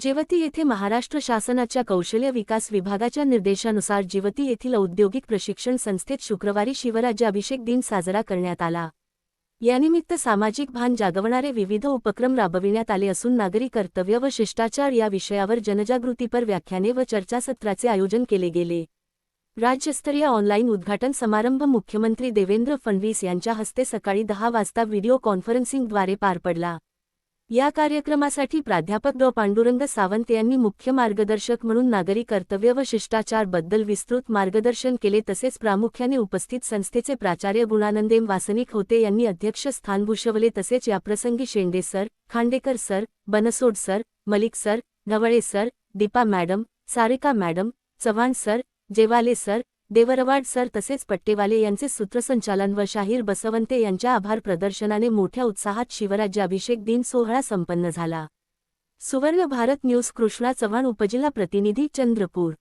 जेवती येथे महाराष्ट्र शासनाच्या कौशल्य विकास विभागाच्या निर्देशानुसार जेवती येथील औद्योगिक प्रशिक्षण संस्थेत शुक्रवारी शिवराज्याभिषेक दिन साजरा करण्यात आला. यानिमित्त सामाजिक भान जागवणारे विविध उपक्रम राबविण्यात आले असून नागरी कर्तव्य व शिष्टाचार या विषयावर जनजागृतीपर व्याख्याने व चर्चासत्राचे आयोजन केले गेले. राज्यस्तरीय ऑनलाईन उद्घाटन समारंभ मुख्यमंत्री देवेंद्र फडणवीस यांच्या हस्ते सकाळी दहा वाजता व्हिडिओ कॉन्फरन्सिंगद्वारे पार पडला. या कार्यक्रमासाठी प्राध्यापक डॉ. पांडुरंग सावंत यांनी मुख्य मार्गदर्शक म्हणून नागरी कर्तव्य व शिष्टाचारबद्दल विस्तृत मार्गदर्शन केले तसेच प्रामुख्याने उपस्थित संस्थेचे प्राचार्य गुणानंदेम वासनिक होते यांनी अध्यक्षस्थान भूषवले तसेच याप्रसंगी Shende sir Khandekar sir Bansod sir Malik sir Dhawale sir Deepa madam Sarika madam Chavan sir Jewale sir Devarwad sir तसेच पट्टेवाले यांचे सूत्रसंचालन व शाहीर बसवंते यांच्या आभार प्रदर्शनाने मोठ्या उत्साहात शिवराज्याभिषेक दिन सोहळा संपन्न झाला. सुवर्ण भारत न्यूज कृष्णा चव्हाण उपजिल्हा प्रतिनिधी चंद्रपूर.